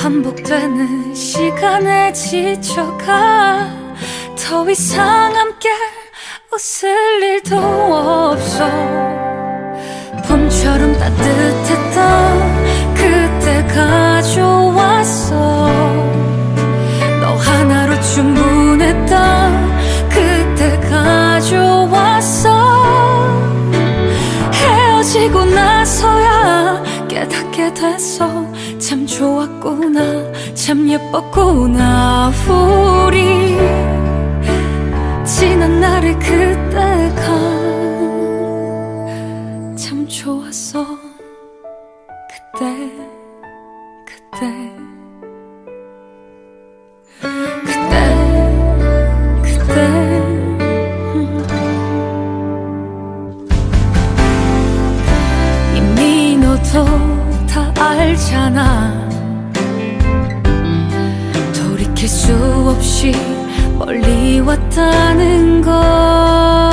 반복되는 시간에 지쳐가 더 이상 함께 웃을 일도 없어. 봄처럼 따뜻했던 그때가 좋았어. 너 하나로 충분했던 그때가 좋았어. 헤어지고 나서야 깨닫게 됐어 참 좋았구나 참 예뻤구나 우리. 지난 날의 그때가 참 좋았어. 그때 그때 알잖아. 돌이킬 수 없이 멀리 왔다는 거.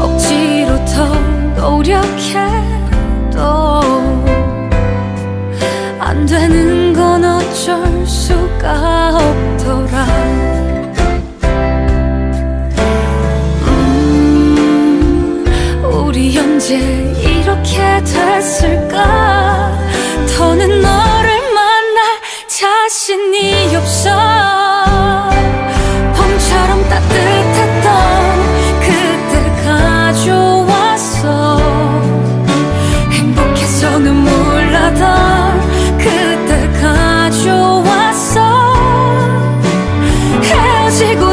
억지로 더 노력해도 안 되는 이렇게 됐을까? 더는 너를 만날 자신이 없어. 봄처럼 따뜻했던 그때가 좋았어. 행복해서는 몰라던 그때가 좋았어. 헤어지고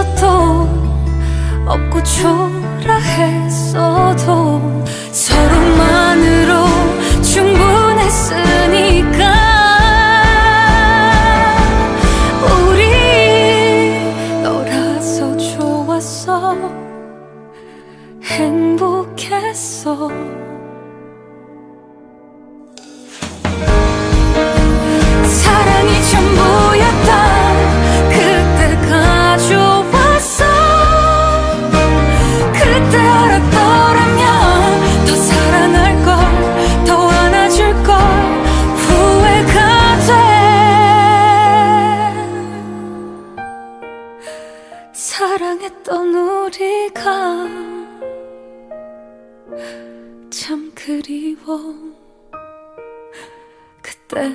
것도 없고 초라했어도 서로만으로 충분했으니까 우리 너라서 좋았어. 행복했어 사랑했던 우리가 참 그리워. 그때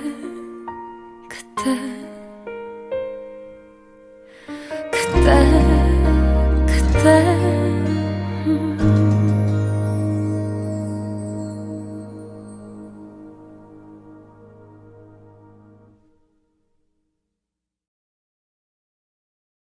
그때